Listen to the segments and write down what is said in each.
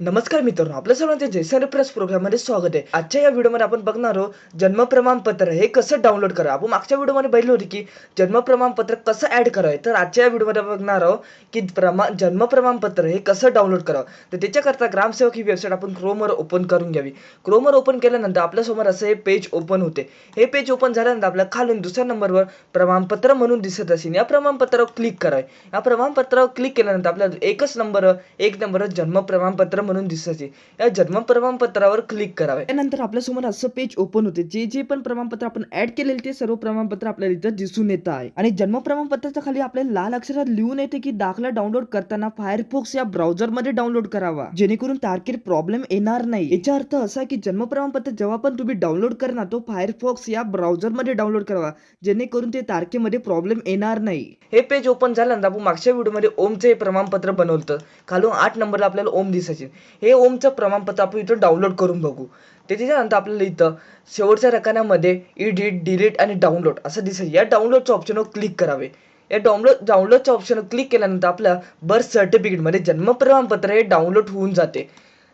नमस्कार मित्रांनो आपल्या सर्वांचे जयसन प्रेस प्रोग्राममध्ये स्वागत आहे. आजच्या या व्हिडिओमध्ये आपण बघणार आहोत जन्म प्रमाणपत्र हे कसं डाउनलोड करा आपण मागच्या व्हिडिओमध्ये बघितलं होती की जन्म प्रमाणपत्र कसं ऍड करावं? तर आजच्या या व्हिडिओमध्ये बघणार आहोत की प्रमा जन्म प्रमाणपत्र हे कसं डाउनलोड करावं? तर त्याच्याकरता ग्रामसेवक ही वेबसाईट आपण क्रोमवर ओपन करून घ्यावी. क्रोमवर ओपन केल्यानंतर आपल्यासमोर असं हे पेज ओपन होते. हे पेज ओपन झाल्यानंतर आपल्या खालून दुसऱ्या नंबरवर प्रमाणपत्र म्हणून दिसत असेल. या प्रमाणपत्रावर क्लिक करावे. या प्रमाणपत्रावर क्लिक केल्यानंतर आपल्याला एकच नंबर एक नंबर जन्म प्रमाणपत्र म्हणून असेल या जन्म प्रमाणपत्रावर क्लिक करावे. त्यानंतर आपल्यासमोर असं पेज ओपन होते. जे जे पण प्रमाणपत्र आपण ऍड केलेले ते सर्व प्रमाणपत्र आपल्याला इथं दिसून येत आहे. आणि जन्म प्रमाणपत्राच्या खाली आपल्याला लाल अक्षरात लिहून येते की दाखला डाउनलोड करताना फायरफॉक्स या ब्राउझरमध्ये डाउनलोड करावा. जेणेकरून तारखेर प्रॉब्लेम येणार नाही. याचा अर्थ असा की जन्म प्रमाणपत्र जेव्हा पण तुम्ही डाउनलोड करणार तो फायरफॉक्स या ब्राउझरमध्ये डाउनलोड करावा. जेणेकरून ते तारखेमध्ये प्रॉब्लेम येणार नाही. हे पेज ओपन झाल्यानंतर आपण मागच्या व्हिडिओमध्ये ओमचे हे प्रमाणपत्र बनवलं खालून आठ नंबरला आपल्याला ओम दिसायचे. हे ओमचं प्रमाणपत्र आपण इथं डाउनलोड करून बघू. ते त्याच्यानंतर आपल्याला इथं शेवटच्या रकान्यामध्ये इडिट डिलीट आणि डाउनलोड असं दिसेल. या डाउनलोडच्या ऑप्शनवर क्लिक करावे. या डाउनलोड डाउनलोडच्या ऑप्शनवर क्लिक केल्यानंतर आपल्या बर्थ सर्टिफिकेटमध्ये जन्म प्रमाणपत्र हे डाउनलोड होऊन जाते.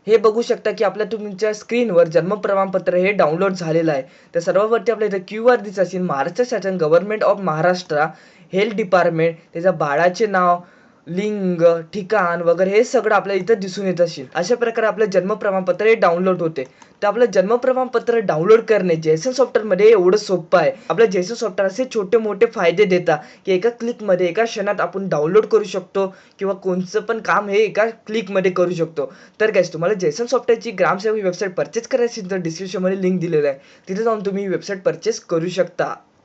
हे बघू शकता की आपल्या तुमच्या स्क्रीनवर जन्म प्रमाणपत्र हे डाउनलोड झालेलं आहे. त्या सर्वांवरती आपल्या इथं क्यू आर दिसत असेल. महाराष्ट्र शासन government of Maharashtra health department त्याच्या बाळाचे नाव लिंग ठिकाण वगैरे हे सगळं आपल्याला इथं दिसून येत असेल. अशा प्रकारे आपलं जन्म प्रमाणपत्र हे डाउनलोड होते. तर आपलं जन्म प्रमाणपत्र डाउनलोड करणे जेसन सॉफ्टवेअरमध्ये एवढं सोपं आहे. आपल्या जेसन सॉफ्टवेअर असे छोटे मोठे फायदे देतात की एका क्लिकमध्ये एका क्षणात आपण डाउनलोड करू शकतो किंवा कोणचं पण काम हे एका क्लिकमध्ये करू शकतो. तर काय तुम्हाला जेसन सॉफ्टवेअरची ग्रामसेवक वेबसाईट परचेस करायची तर डिस्क्रिप्शनमध्ये लिंक दिलेलं आहे. तिथे जाऊन तुम्ही वेबसाईट परचेस करू शकता.